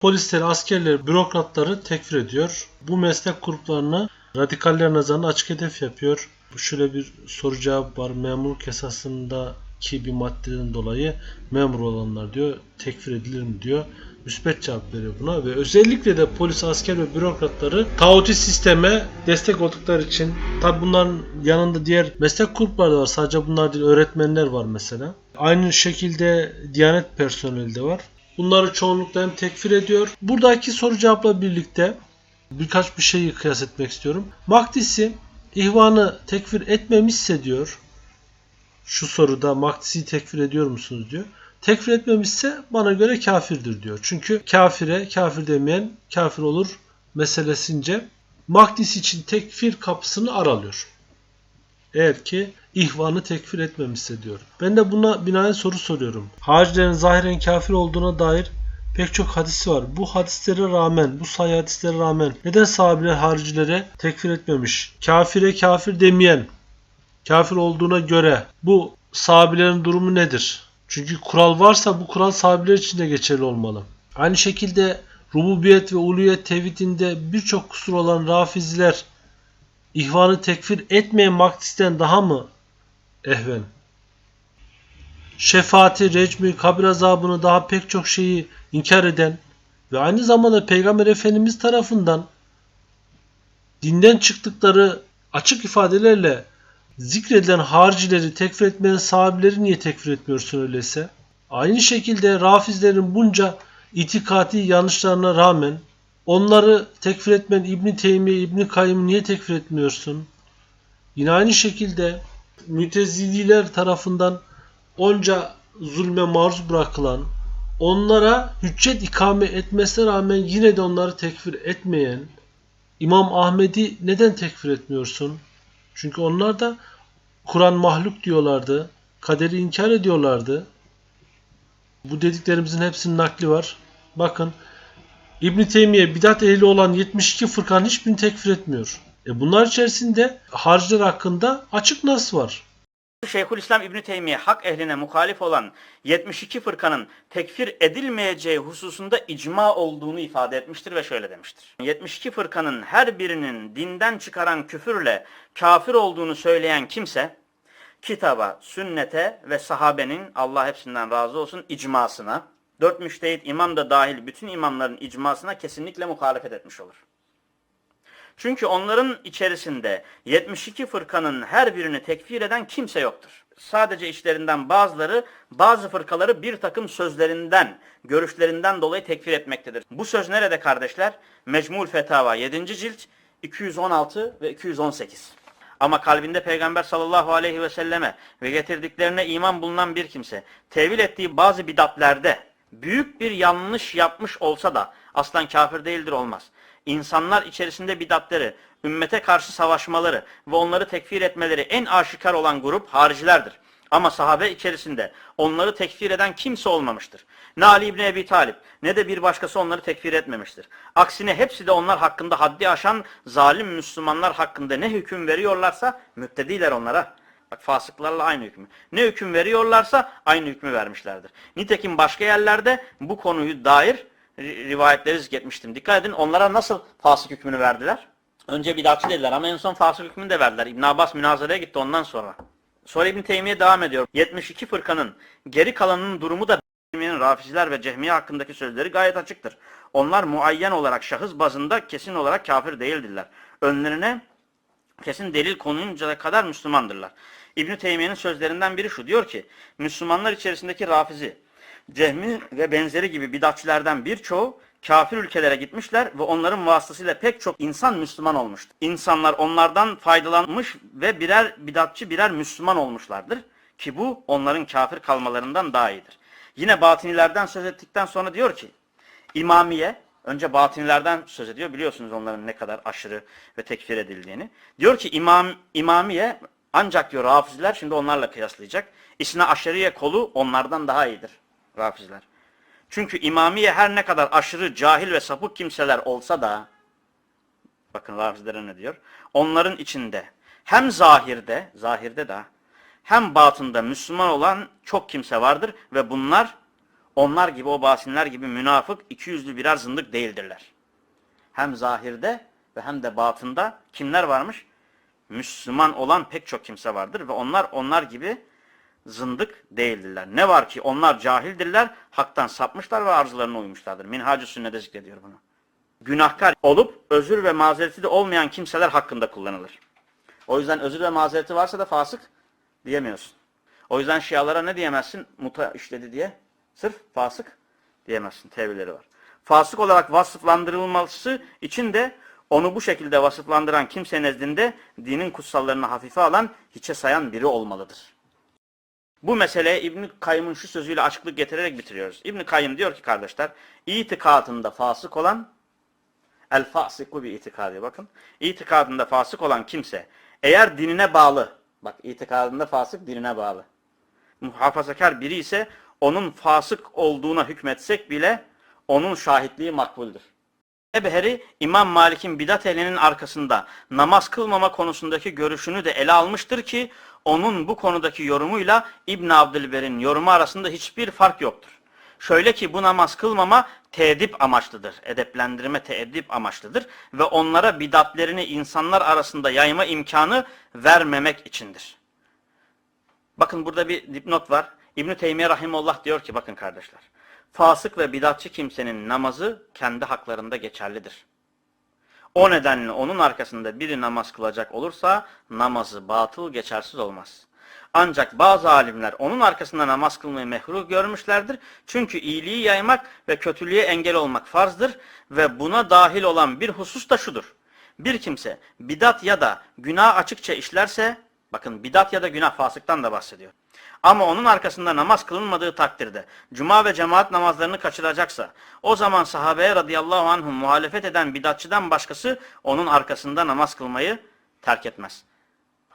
Polisleri, askerleri, bürokratları tekfir ediyor. Bu meslek gruplarını radikaller nazarında açık hedef yapıyor. Şöyle bir soru cevap var. Memurluk esasındaki bir maddeden dolayı memur olanlar diyor tekfir edilir mi diyor. Müspet cevap veriyor buna ve özellikle de polis, asker ve bürokratları tağuti sisteme destek oldukları için tabi bunların yanında diğer meslek grupları da var. Sadece bunlar değil öğretmenler var mesela. Aynı şekilde Diyanet personeli de var. Bunları çoğunlukla hem tekfir ediyor. Buradaki soru cevapla birlikte birkaç bir şeyi kıyas etmek istiyorum. Mahdisi ihvanı tekfir etmemişse diyor. Şu soruda Mahdisi'yi tekfir ediyor musunuz diyor. Tekfir etmemişse bana göre kafirdir diyor. Çünkü kafire kafir demeyen kafir olur meselesince Mahdisi için tekfir kapısını aralıyor. Eğer ki ihvanı tekfir etmemişse diyor. Ben de buna binaen soru soruyorum. Haricilerin zahiren kafir olduğuna dair pek çok hadisi var. Bu hadislere rağmen, bu sayı hadislere rağmen neden sahabeler haricilere tekfir etmemiş? Kafire kafir demeyen, kafir olduğuna göre bu sahabelerin durumu nedir? Çünkü kural varsa bu kural sahabeler için de geçerli olmalı. Aynı şekilde rububiyet ve uluyet tevhidinde birçok kusur olan rafiziler ihvanı tekfir etmeyen maktisten daha mı ehven? Şefaati, recmi, kabir azabını daha pek çok şeyi inkar eden ve aynı zamanda Peygamber Efendimiz tarafından dinden çıktıkları açık ifadelerle zikredilen haricileri tekfir etmeyen sahabileri niye tekfir etmiyorsun öyleyse? Aynı şekilde rafizlerin bunca itikati yanlışlarına rağmen onları tekfir etmeyen İbn Teymiye, İbn Kayyım'ı niye tekfir etmiyorsun? Yine aynı şekilde mütezililer tarafından onca zulme maruz bırakılan, onlara hüccet ikame etmesine rağmen yine de onları tekfir etmeyen İmam Ahmed'i neden tekfir etmiyorsun? Çünkü onlar da Kur'an mahluk diyorlardı. Kaderi inkar ediyorlardı. Bu dediklerimizin hepsinin nakli var. Bakın İbn Teymiye bidat ehli olan 72 fırkanın hiçbirini tekfir etmiyor. E bunlar içerisinde hariciler hakkında açık nas var. Şeyhülislam İbn Teymiye hak ehline muhalif olan 72 fırkanın tekfir edilmeyeceği hususunda icma olduğunu ifade etmiştir ve şöyle demiştir. 72 fırkanın her birinin dinden çıkaran küfürle kafir olduğunu söyleyen kimse kitaba, sünnete ve sahabenin Allah hepsinden razı olsun icmasına, dört müştehit imam da dahil bütün imamların icmasına kesinlikle muhalefet etmiş olur. Çünkü onların içerisinde 72 fırkanın her birini tekfir eden kimse yoktur. Sadece içlerinden bazıları bazı fırkaları bir takım sözlerinden, görüşlerinden dolayı tekfir etmektedir. Bu söz nerede kardeşler? Mecmul Fetava 7. cilt 216 ve 218. Ama kalbinde Peygamber sallallahu aleyhi ve selleme ve getirdiklerine iman bulunan bir kimse tevil ettiği bazı bidatlerde büyük bir yanlış yapmış olsa da aslan kafir değildir olmaz. İnsanlar içerisinde bidatleri, ümmete karşı savaşmaları ve onları tekfir etmeleri en aşikar olan grup haricilerdir. Ama sahabe içerisinde onları tekfir eden kimse olmamıştır. Ne Ali İbni Ebi Talip ne de bir başkası onları tekfir etmemiştir. Aksine hepsi de onlar hakkında haddi aşan zalim Müslümanlar hakkında ne hüküm veriyorlarsa müptediler onlara. Bak fasıklarla aynı hükmü. Ne hüküm veriyorlarsa aynı hükmü vermişlerdir. Nitekim başka yerlerde bu konuyu dair rivayetleri zikretmiştim. Dikkat edin onlara nasıl fasık hükmünü verdiler? Önce bidatçı dediler ama en son fasık hükmünü de verdiler. İbn Abbas münazaraya gitti ondan sonra. Sonra İbn Teymiye devam ediyor. 72 fırkanın geri kalanının durumu da Teymiye'nin Rafiziler ve Cehmiye hakkındaki sözleri gayet açıktır. Onlar muayyen olarak şahıs bazında kesin olarak kafir değildirler. Önlerine kesin delil konuncaya kadar Müslümandırlar. İbn Teymiye'nin sözlerinden biri şu diyor ki Müslümanlar içerisindeki Rafizi, Cehmi ve benzeri gibi bidatçilerden birçoğu kafir ülkelere gitmişler ve onların vasıtasıyla pek çok insan Müslüman olmuştur. İnsanlar onlardan faydalanmış ve birer bidatçı birer Müslüman olmuşlardır ki bu onların kafir kalmalarından daha iyidir. Yine batinilerden söz ettikten sonra diyor ki İmamiye önce batinilerden söz ediyor. Biliyorsunuz onların ne kadar aşırı ve tekfir edildiğini. Diyor ki İmam İmamiye ancak diyor Rafiziler şimdi onlarla kıyaslayacak. İsna aşeriye kolu onlardan daha iyidir Rafiziler. Çünkü İmamiye her ne kadar aşırı cahil ve sapık kimseler olsa da bakın Rafizlere ne diyor? Onların içinde hem zahirde, zahirde de hem batında Müslüman olan çok kimse vardır ve bunlar onlar gibi o basinler gibi münafık iki yüzlü birer zındık değildirler. Hem zahirde ve hem de batında kimler varmış? Müslüman olan pek çok kimse vardır ve onlar onlar gibi zındık değildirler. Ne var ki onlar cahildirler, haktan sapmışlar ve arzularına uymuşlardır. Minhacı sünnede zikrediyor bunu. Günahkar olup özür ve mazereti de olmayan kimseler hakkında kullanılır. O yüzden özür ve mazereti varsa da fasık diyemiyorsun. O yüzden şialara ne diyemezsin? Muta işledi diye. Sırf fasık diyemezsin. Tevilleri var. Fasık olarak vasıflandırılması için de onu bu şekilde vasıflandıran kimse nezdinde dinin kutsallarını hafife alan, hiçe sayan biri olmalıdır. Bu meseleye İbn Kayyım'ın şu sözüyle açıklık getirerek bitiriyoruz. İbn Kayyım diyor ki kardeşler, itikadında fasık olan el fasiku bir itikadı bakın. İtikadında fasık olan kimse eğer dinine bağlı, bak itikadında fasık dinine bağlı. Muhafazakar biri ise onun fasık olduğuna hükmetsek bile onun şahitliği makbuldür. Ebheri İmam Malik'in bidat ehlinin arkasında namaz kılmama konusundaki görüşünü de ele almıştır ki onun bu konudaki yorumuyla İbn Abdülber'in yorumu arasında hiçbir fark yoktur. Şöyle ki bu namaz kılmama teedip amaçlıdır. Edeplendirme teedip amaçlıdır ve onlara bidatlerini insanlar arasında yayma imkanı vermemek içindir. Bakın burada bir dipnot var. İbn Teymiye rahimullah diyor ki bakın kardeşler. Fasık ve bidatçı kimsenin namazı kendi haklarında geçerlidir. O nedenle onun arkasında biri namaz kılacak olursa namazı batıl geçersiz olmaz. Ancak bazı alimler onun arkasında namaz kılmayı mehruh görmüşlerdir. Çünkü iyiliği yaymak ve kötülüğe engel olmak farzdır ve buna dahil olan bir husus da şudur. Bir kimse bidat ya da günah açıkça işlerse, bakın bidat ya da günah fasıktan da bahsediyor. Ama onun arkasında namaz kılınmadığı takdirde cuma ve cemaat namazlarını kaçıracaksa o zaman sahabeye radıyallahu anhum muhalefet eden bidatçıdan başkası onun arkasında namaz kılmayı terk etmez.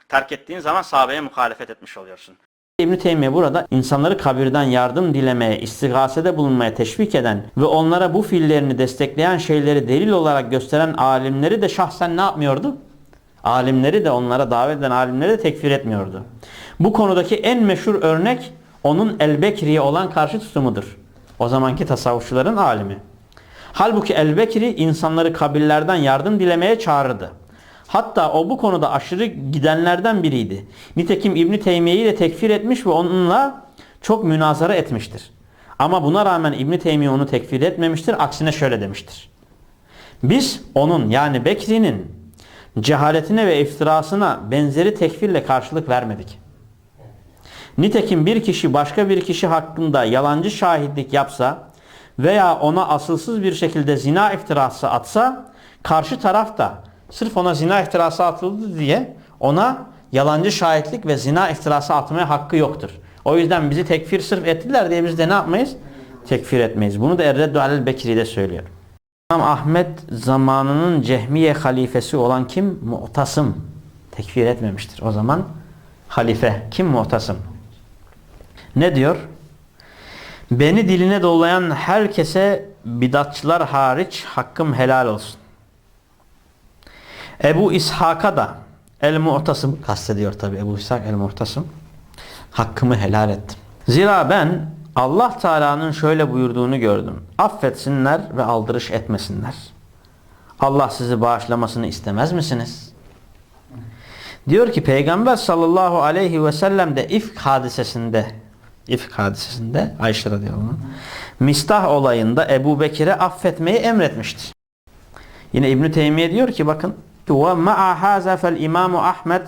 Terk ettiğin zaman sahabeye muhalefet etmiş oluyorsun. İbn Teymiye burada insanları kabirden yardım dilemeye, istigasede bulunmaya teşvik eden ve onlara bu fiillerini destekleyen şeyleri delil olarak gösteren alimleri de şahsen ne yapmıyordu? Alimleri de onlara davet eden alimleri de tekfir etmiyordu. Bu konudaki en meşhur örnek onun El-Bekri'ye olan karşı tutumudur. O zamanki tasavvufçuların alimi. Halbuki El-Bekri insanları kabirlerden yardım dilemeye çağırırdı. Hatta o bu konuda aşırı gidenlerden biriydi. Nitekim İbn Teymiye'yi de tekfir etmiş ve onunla çok münazara etmiştir. Ama buna rağmen İbn Teymiye onu tekfir etmemiştir. Aksine şöyle demiştir. Biz onun yani Bekri'nin cehaletine ve iftirasına benzeri tekfirle karşılık vermedik. Nitekim bir kişi başka bir kişi hakkında yalancı şahitlik yapsa veya ona asılsız bir şekilde zina iftirası atsa karşı taraf da sırf ona zina iftirası atıldı diye ona yalancı şahitlik ve zina iftirası atmaya hakkı yoktur. O yüzden bizi tekfir sırf ettiler diye biz de ne yapmayız? Tekfir etmeyiz. Bunu da Erreddu Alel Bekiri de söylüyor. İmam Ahmet zamanının Cehmiye halifesi olan kim? Mu'tasım. Tekfir etmemiştir. O zaman halife. Kim Mu'tasım? Ne diyor? Beni diline dolayan herkese bidatçılar hariç hakkım helal olsun. Ebu İshak'a da El-Mu'tasım kastediyor tabi Ebu İshak El-Mu'tasım. Hakkımı helal ettim. Zira ben Allah Teala'nın şöyle buyurduğunu gördüm. Affetsinler ve aldırış etmesinler. Allah sizi bağışlamasını istemez misiniz? Diyor ki Peygamber sallallahu aleyhi ve sellem de ifk hadisesinde ifk hadisesinde Ayşe radıyallahu anh, Mistah olayında Ebu Bekir'e affetmeyi emretmiştir. Yine İbn Teymiye diyor ki bakın haza fel İmamu Ahmed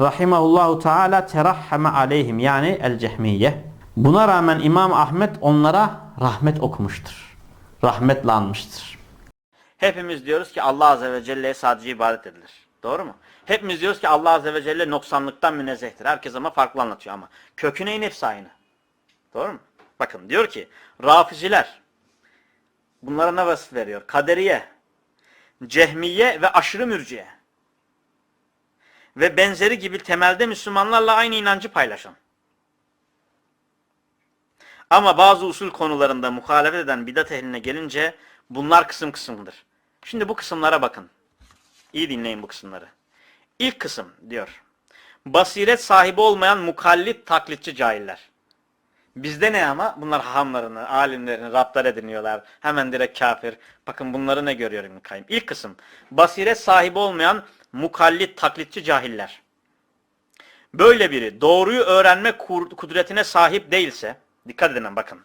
rahimahullahu teala terahhame aleyhim yani el cehmiye. Buna rağmen İmam Ahmet onlara rahmet okumuştur. Rahmetle anmıştır. Hepimiz diyoruz ki Allah Azze ve Celle'ye sadece ibadet edilir. Doğru mu? Hepimiz diyoruz ki Allah Azze ve Celle noksanlıktan münezzehtir. Herkes ama farklı anlatıyor ama. Köküne in hepsi aynı. Doğru mu? Bakın diyor ki Rafiziler bunlara ne vasıf veriyor? Kaderiye, Cehmiye ve aşırı mürciye. Ve benzeri gibi temelde Müslümanlarla aynı inancı paylaşan. Ama bazı usul konularında muhalefet eden bidat ehline gelince bunlar kısım kısımdır. Şimdi bu kısımlara bakın. İyi dinleyin bu kısımları. İlk kısım diyor. Basiret sahibi olmayan mukallit taklitçi cahiller. Bizde ne ama? Bunlar hahamlarını, alimlerini, Rablar ediniyorlar. Hemen direkt kafir. Bakın bunları ne görüyor İbn Kayyim? İlk kısım. Basiret sahibi olmayan mukallit, taklitçi cahiller. Böyle biri doğruyu öğrenme kudretine sahip değilse, dikkat edin bakın.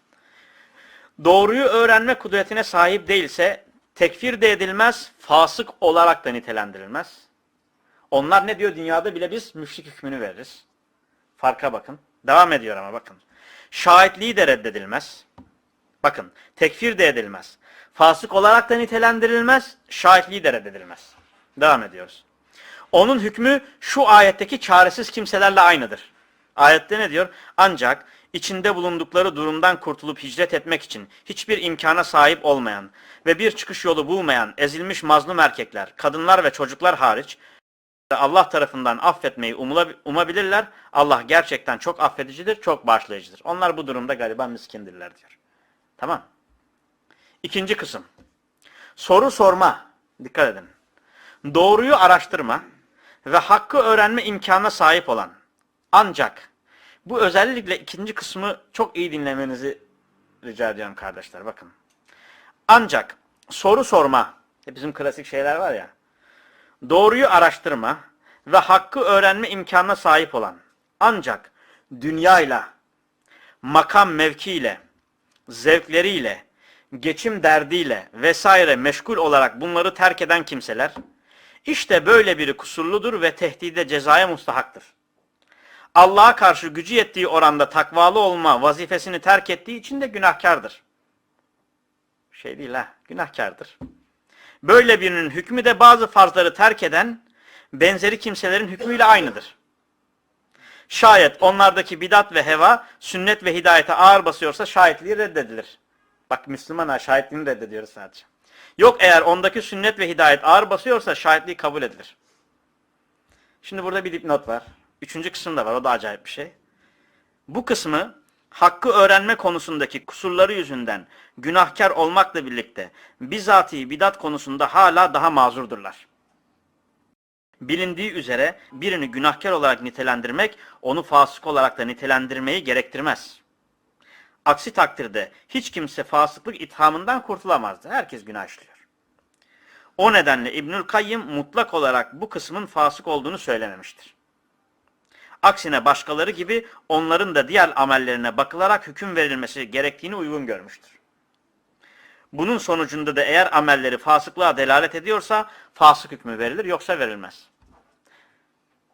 Doğruyu öğrenme kudretine sahip değilse tekfir de edilmez, fasık olarak da nitelendirilmez. Onlar ne diyor? Dünyada bile biz müşrik hükmünü veririz. Farka bakın. Devam ediyor ama bakın. Şahitliği de reddedilmez. Bakın tekfir de edilmez. Fasık olarak da nitelendirilmez. Şahitliği de reddedilmez. Devam ediyoruz. Onun hükmü şu ayetteki çaresiz kimselerle aynıdır. Ayette ne diyor? Ancak içinde bulundukları durumdan kurtulup hicret etmek için hiçbir imkana sahip olmayan ve bir çıkış yolu bulmayan ezilmiş mazlum erkekler, kadınlar ve çocuklar hariç Allah tarafından affetmeyi umabilirler. Allah gerçekten çok affedicidir, çok bağışlayıcıdır. Onlar bu durumda galiba miskindirler diyor. Tamam. İkinci kısım. Soru sorma. Dikkat edin. Doğruyu araştırma ve hakkı öğrenme imkanına sahip olan. Ancak bu özellikle ikinci kısmı çok iyi dinlemenizi rica ediyorum kardeşler. Bakın. Ancak soru sorma. Bizim klasik şeyler var ya. Doğruyu araştırma ve hakkı öğrenme imkanına sahip olan. Ancak dünyayla, makam mevkiyle, zevkleriyle, geçim derdiyle vesaire meşgul olarak bunları terk eden kimseler, işte böyle biri kusurludur ve tehdide cezaya mustahaktır. Allah'a karşı gücü yettiği oranda takvalı olma vazifesini terk ettiği için de günahkardır. Şey değil ha, günahkardır. Böyle birinin hükmü de bazı farzları terk eden benzeri kimselerin hükmüyle aynıdır. Şayet onlardaki bidat ve heva sünnet ve hidayete ağır basıyorsa şahitliği reddedilir. Bak Müslüman ha şahitliğini reddediyoruz sadece. Yok eğer ondaki sünnet ve hidayet ağır basıyorsa şahitliği kabul edilir. Şimdi burada bir dipnot var. Üçüncü kısım da var. O da acayip bir şey. Bu kısmı hakkı öğrenme konusundaki kusurları yüzünden günahkar olmakla birlikte bizatihi bidat konusunda hala daha mazurdurlar. Bilindiği üzere birini günahkar olarak nitelendirmek onu fasık olarak da nitelendirmeyi gerektirmez. Aksi takdirde hiç kimse fasıklık ithamından kurtulamazdı. Herkes günah işliyor. O nedenle İbnül Kayyım mutlak olarak bu kısmın fasık olduğunu söylememiştir. Aksine başkaları gibi onların da diğer amellerine bakılarak hüküm verilmesi gerektiğini uygun görmüştür. Bunun sonucunda da eğer amelleri fasıklığa delalet ediyorsa fasık hükmü verilir yoksa verilmez.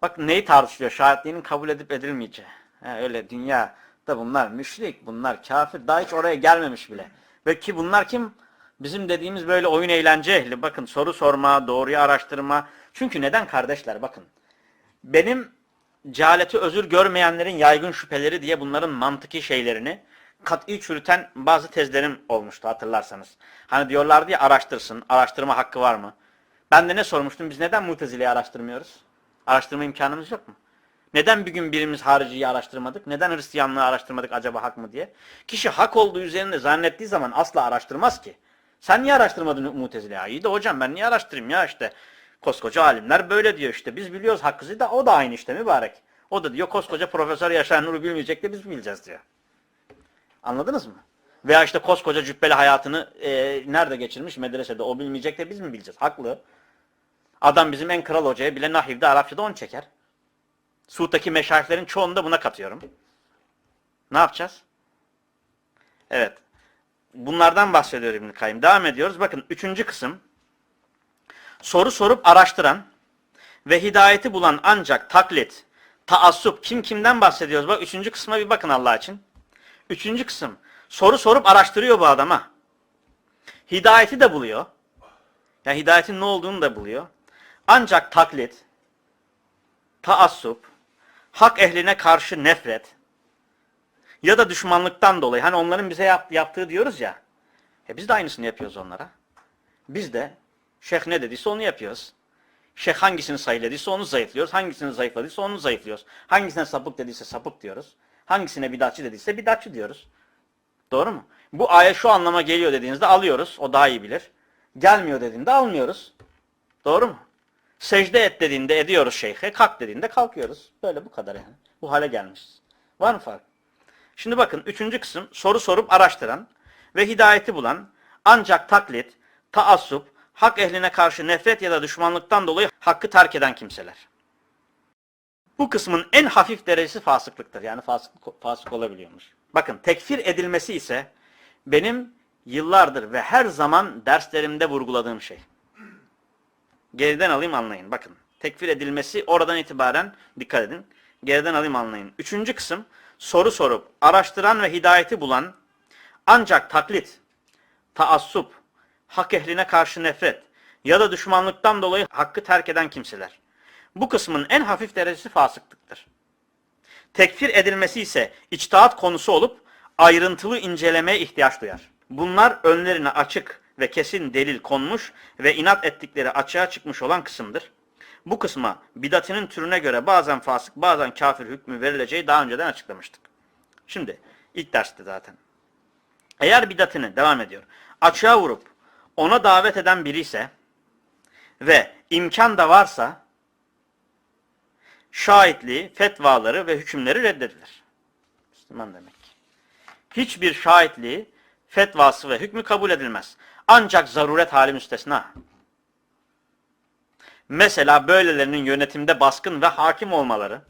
Bak neyi tartışıyor? Şahitliğinin kabul edip edilmeyeceği. Ha, öyle dünya da bunlar müşrik, bunlar kafir. Daha hiç oraya gelmemiş bile. Ve ki bunlar kim? Bizim dediğimiz böyle oyun eğlence ehli. Bakın soru sorma, doğruyu araştırma. Çünkü neden kardeşler? Bakın. Benim cehaleti özür görmeyenlerin yaygın şüpheleri diye bunların mantıki şeylerini kat'i çürüten bazı tezlerim olmuştu hatırlarsanız. Hani diyorlardı ya araştırsın, araştırma hakkı var mı? Ben de ne sormuştum? Biz neden Mutezile'yi araştırmıyoruz? Araştırma imkanımız yok mu? Neden bir gün birimiz hariciyi araştırmadık? Neden Hristiyanlığı araştırmadık acaba hak mı diye? Kişi hak olduğu üzerinde zannettiği zaman asla araştırmaz ki. Sen niye araştırmadın Mutezile'yi? İyi de hocam ben niye araştırayım ya işte. Koskoca alimler böyle diyor işte. Biz biliyoruz hakkızı da o da aynı işte mübarek. O da diyor koskoca Profesör Yaşar Nur'u bilmeyecek de biz bileceğiz diyor. Anladınız mı? Veya işte koskoca cübbeli hayatını e, nerede geçirmiş? Medresede. O bilmeyecek de biz mi bileceğiz? Haklı. Adam bizim en kral hocaya bile Nahiv'de, Arapçada onu çeker. Suud'daki meşayihlerin çoğunu da buna katıyorum. Ne yapacağız? Evet. Bunlardan bahsediyor İbn-i Kayyım. Devam ediyoruz. Bakın üçüncü kısım. Soru sorup araştıran ve hidayeti bulan ancak taklit, taassup kim kimden bahsediyoruz? Bak üçüncü kısma bir bakın Allah için. Üçüncü kısım. Soru sorup araştırıyor bu adama. Hidayeti de buluyor. Yani hidayetin ne olduğunu da buluyor. Ancak taklit, taassup, hak ehline karşı nefret ya da düşmanlıktan dolayı hani onların bize yap- yaptığı diyoruz ya. E biz de aynısını yapıyoruz onlara. Biz de şeyh ne dediyse onu yapıyoruz. Şeyh hangisini sayıladıysa onu zayıflıyoruz. Hangisini zayıfladıysa onu zayıflıyoruz. Hangisine sapık dediyse sapık diyoruz. Hangisine bidatçı dediyse bidatçı diyoruz. Doğru mu? Bu ayet şu anlama geliyor dediğinizde alıyoruz. O daha iyi bilir. Gelmiyor dediğinde almıyoruz. Doğru mu? Secde et dediğinde ediyoruz şeyhe. Kalk dediğinde kalkıyoruz. Böyle bu kadar yani. Bu hale gelmişiz. Var mı fark? Şimdi bakın üçüncü kısım soru sorup araştıran ve hidayeti bulan ancak taklit, taassup, hak ehline karşı nefret ya da düşmanlıktan dolayı hakkı terk eden kimseler. Bu kısmın en hafif derecesi fasıklıktır. Yani fasık, fasık olabiliyormuş. Bakın tekfir edilmesi ise benim yıllardır ve her zaman derslerimde vurguladığım şey. Geriden alayım anlayın. Bakın tekfir edilmesi oradan itibaren dikkat edin. Geriden alayım anlayın. Üçüncü kısım soru sorup araştıran ve hidayeti bulan ancak taklit, taassup, hak ehline karşı nefret ya da düşmanlıktan dolayı hakkı terk eden kimseler. Bu kısmın en hafif derecesi fasıklıktır. Tekfir edilmesi ise içtihat konusu olup ayrıntılı incelemeye ihtiyaç duyar. Bunlar önlerine açık ve kesin delil konmuş ve inat ettikleri açığa çıkmış olan kısımdır. Bu kısma bidatinin türüne göre bazen fasık bazen kafir hükmü verileceği daha önceden açıklamıştık. Şimdi ilk derste zaten. Eğer bidatını devam ediyor. Açığa vurup ona davet eden biri ise ve imkan da varsa şahitliği, fetvaları ve hükümleri reddedilir. Müslüman demek. Hiçbir şahitliği, fetvası ve hükmü kabul edilmez. Ancak zaruret hali müstesna. Mesela böylelerinin yönetimde baskın ve hakim olmaları.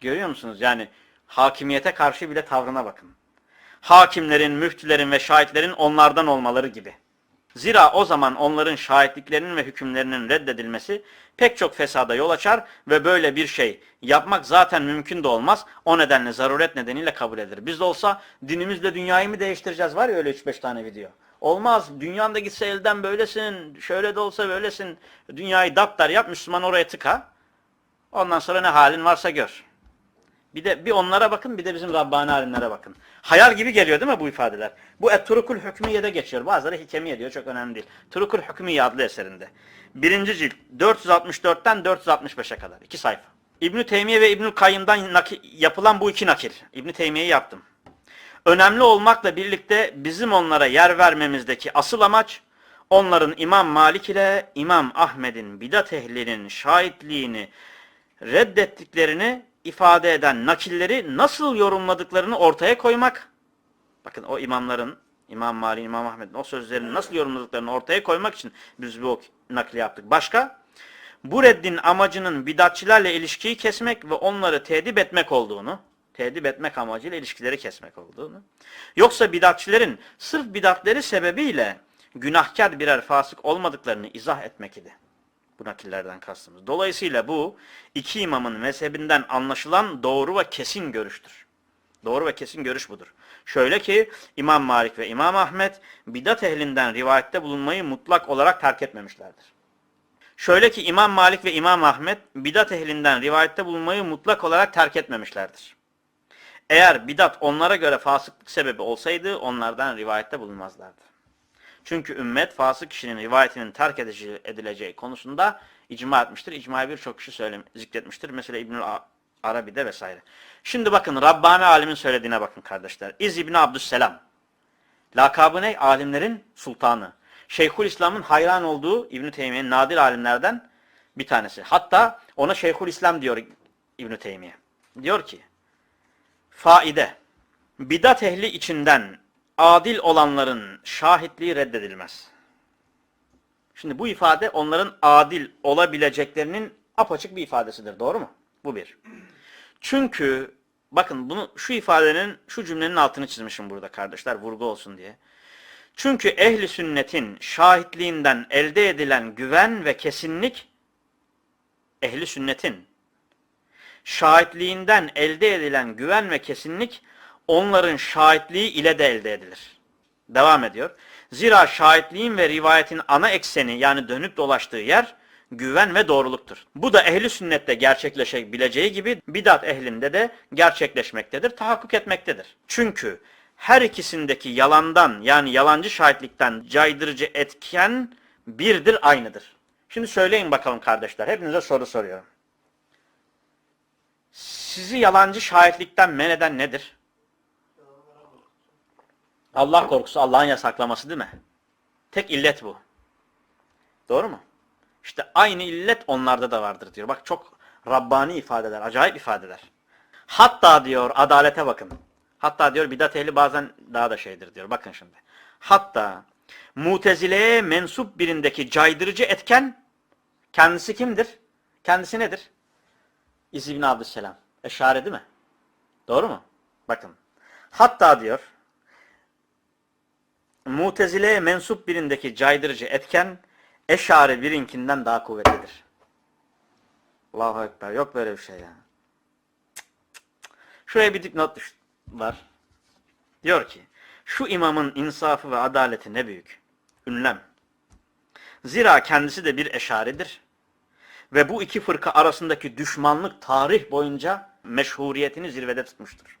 Görüyor musunuz? Yani hakimiyete karşı bile tavrına bakın. Hakimlerin, müftülerin ve şahitlerin onlardan olmaları gibi. Zira o zaman onların şahitliklerinin ve hükümlerinin reddedilmesi pek çok fesada yol açar ve böyle bir şey yapmak zaten mümkün de olmaz. O nedenle zaruret nedeniyle kabul edilir. Biz de olsa dinimizle dünyayı mı değiştireceğiz? Var ya öyle 3-5 tane video. Olmaz. Dünyan da gitse elden böylesin, şöyle de olsa böylesin. Dünyayı daptar yap, Müslüman oraya tıka. Ondan sonra ne halin varsa gör. Bir de bir onlara bakın bir de bizim Rabbani alimlere bakın. Hayal gibi geliyor değil mi bu ifadeler? Bu Et-Turukul Hükmiye'de geçiyor. Bazıları Hikemiye diyor çok önemli değil. Turukul Hükmiye adlı eserinde. Birinci cilt 464'ten 465'e kadar. iki sayfa. İbn-i Teymiye ve İbnül Kayyım'dan yapılan bu iki nakil. İbn-i Teymiye'yi yaptım. Önemli olmakla birlikte bizim onlara yer vermemizdeki asıl amaç onların İmam Malik ile İmam Ahmed'in bidat ehlinin şahitliğini reddettiklerini ifade eden nakilleri nasıl yorumladıklarını ortaya koymak. Bakın o imamların, İmam Malik, İmam Ahmed'in o sözlerini nasıl yorumladıklarını ortaya koymak için biz bu nakli yaptık. Başka? Bu reddin amacının bidatçilerle ilişkiyi kesmek ve onları tedip etmek olduğunu, tedip etmek amacıyla ilişkileri kesmek olduğunu, yoksa bidatçilerin sırf bidatleri sebebiyle günahkar birer fasık olmadıklarını izah etmek idi. Bu nakillerden kastımız. Dolayısıyla bu iki imamın mezhebinden anlaşılan doğru ve kesin görüştür. Doğru ve kesin görüş budur. Şöyle ki İmam Malik ve İmam Ahmet bidat ehlinden rivayette bulunmayı mutlak olarak terk etmemişlerdir. Şöyle ki İmam Malik ve İmam Ahmet bidat ehlinden rivayette bulunmayı mutlak olarak terk etmemişlerdir. Eğer bidat onlara göre fasıklık sebebi olsaydı onlardan rivayette bulunmazlardı. Çünkü ümmet fasık kişinin rivayetinin terk edileceği konusunda icma etmiştir. İcmayı birçok kişi söylem zikretmiştir. Mesela İbnül Arabi'de vesaire. Şimdi bakın Rabbani alimin söylediğine bakın kardeşler. İz İbni Abdüsselam. Lakabı ne? Alimlerin sultanı. Şeyhül İslam'ın hayran olduğu İbn Teymiye'nin nadir alimlerden bir tanesi. Hatta ona Şeyhül İslam diyor İbn Teymiye. Diyor ki: Faide bidat ehli içinden adil olanların şahitliği reddedilmez. Şimdi bu ifade onların adil olabileceklerinin apaçık bir ifadesidir. Doğru mu? Bu bir. Çünkü bakın bunu şu ifadenin şu cümlenin altını çizmişim burada kardeşler vurgu olsun diye. Çünkü ehli sünnetin şahitliğinden elde edilen güven ve kesinlik ehli sünnetin şahitliğinden elde edilen güven ve kesinlik onların şahitliği ile de elde edilir. Devam ediyor. Zira şahitliğin ve rivayetin ana ekseni yani dönüp dolaştığı yer güven ve doğruluktur. Bu da ehli sünnette gerçekleşebileceği gibi bidat ehlinde de gerçekleşmektedir, tahakkuk etmektedir. Çünkü her ikisindeki yalandan yani yalancı şahitlikten caydırıcı etken birdir, aynıdır. Şimdi söyleyin bakalım kardeşler, hepinize soru soruyorum. Sizi yalancı şahitlikten men eden nedir? Allah korkusu, Allah'ın yasaklaması değil mi? Tek illet bu. Doğru mu? İşte aynı illet onlarda da vardır diyor. Bak çok Rabbani ifadeler, acayip ifadeler. Hatta diyor adalete bakın. Hatta diyor bidat ehli bazen daha da şeydir diyor. Bakın şimdi. Hatta mutezileye mensup birindeki caydırıcı etken kendisi kimdir? Kendisi nedir? İz İbni Abdüsselam. Eşari değil mi? Doğru mu? Bakın. Hatta diyor Mutezileye mensup birindeki caydırıcı etken Eşari birinkinden daha kuvvetlidir. Allahu Ekber. Yok böyle bir şey ya. Şuraya bir dipnot düş- var. Diyor ki, şu imamın insafı ve adaleti ne büyük. Ünlem. Zira kendisi de bir eşaridir. Ve bu iki fırka arasındaki düşmanlık tarih boyunca meşhuriyetini zirvede tutmuştur.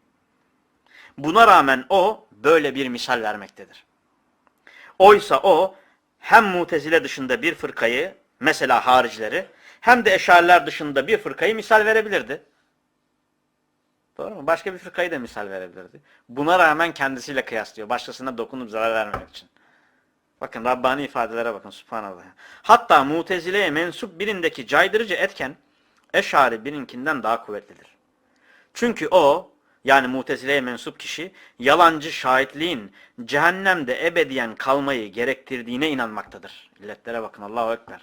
Buna rağmen o böyle bir misal vermektedir. Oysa o hem mutezile dışında bir fırkayı, mesela haricileri, hem de eşariler dışında bir fırkayı misal verebilirdi. Doğru mu? Başka bir fırkayı da misal verebilirdi. Buna rağmen kendisiyle kıyaslıyor. Başkasına dokunup zarar vermemek için. Bakın Rabbani ifadelere bakın subhanallah. Hatta mutezileye mensup birindeki caydırıcı etken eşari birinkinden daha kuvvetlidir. Çünkü o yani mutezileye mensup kişi yalancı şahitliğin cehennemde ebediyen kalmayı gerektirdiğine inanmaktadır. İlletlere bakın Allahu Ekber.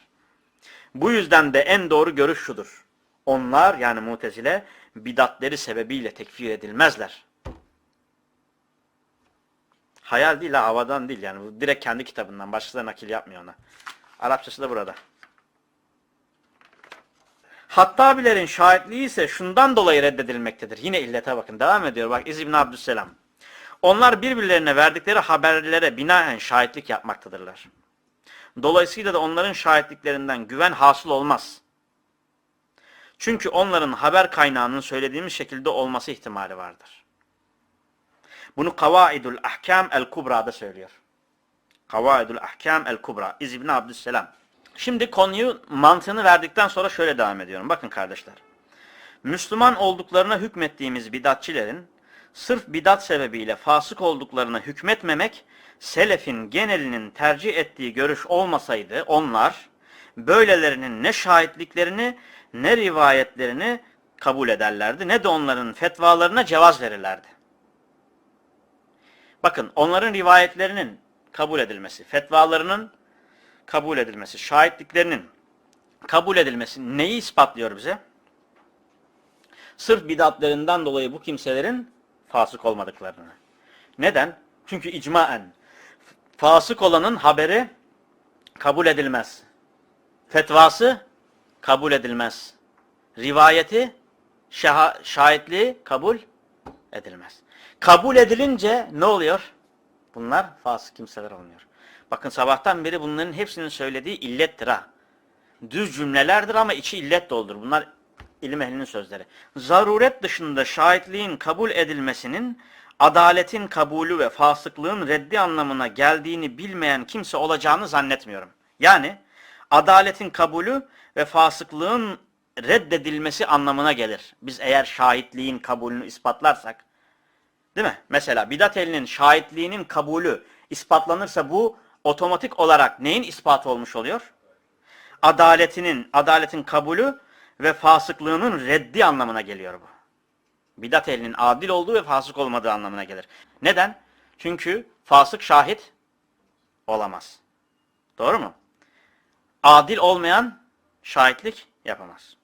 Bu yüzden de en doğru görüş şudur. Onlar yani mutezile bidatleri sebebiyle tekfir edilmezler. Hayal değil ha, havadan değil yani. Direkt kendi kitabından. Başkası da nakil yapmıyor ona. Arapçası da burada. Hattabilerin şahitliği ise şundan dolayı reddedilmektedir. Yine illete bakın. Devam ediyor. Bak İz İbni Abdüsselam. Onlar birbirlerine verdikleri haberlere binaen şahitlik yapmaktadırlar. Dolayısıyla da onların şahitliklerinden güven hasıl olmaz. Çünkü onların haber kaynağının söylediğimiz şekilde olması ihtimali vardır. Bunu Kavaidul Ahkam el-Kubra'da söylüyor. Kavaidul Ahkam el-Kubra. İz İbni Abdüsselam. Şimdi konuyu mantığını verdikten sonra şöyle devam ediyorum. Bakın kardeşler. Müslüman olduklarına hükmettiğimiz bidatçilerin sırf bidat sebebiyle fasık olduklarına hükmetmemek selefin genelinin tercih ettiği görüş olmasaydı onlar böylelerinin ne şahitliklerini ne rivayetlerini kabul ederlerdi ne de onların fetvalarına cevaz verirlerdi. Bakın onların rivayetlerinin kabul edilmesi, fetvalarının kabul edilmesi, şahitliklerinin kabul edilmesi neyi ispatlıyor bize? Sırf bidatlerinden dolayı bu kimselerin fasık olmadıklarını. Neden? Çünkü icmaen fasık olanın haberi kabul edilmez. Fetvası kabul edilmez. Rivayeti, şaha, şahitliği kabul edilmez. Kabul edilince ne oluyor? Bunlar fasık kimseler olmuyor. Bakın sabahtan beri bunların hepsinin söylediği illettir ha. Düz cümlelerdir ama içi illet doldur. Bunlar ilim ehlinin sözleri. Zaruret dışında şahitliğin kabul edilmesinin adaletin kabulü ve fasıklığın reddi anlamına geldiğini bilmeyen kimse olacağını zannetmiyorum. Yani adaletin kabulü ve fasıklığın reddedilmesi anlamına gelir. Biz eğer şahitliğin kabulünü ispatlarsak. Değil mi? Mesela bidat ehlinin şahitliğinin kabulü ispatlanırsa bu otomatik olarak neyin ispatı olmuş oluyor? Adaletinin, adaletin kabulü ve fasıklığının reddi anlamına geliyor bu. Bidat ehlinin adil olduğu ve fasık olmadığı anlamına gelir. Neden? Çünkü fasık şahit olamaz. Doğru mu? Adil olmayan şahitlik yapamaz.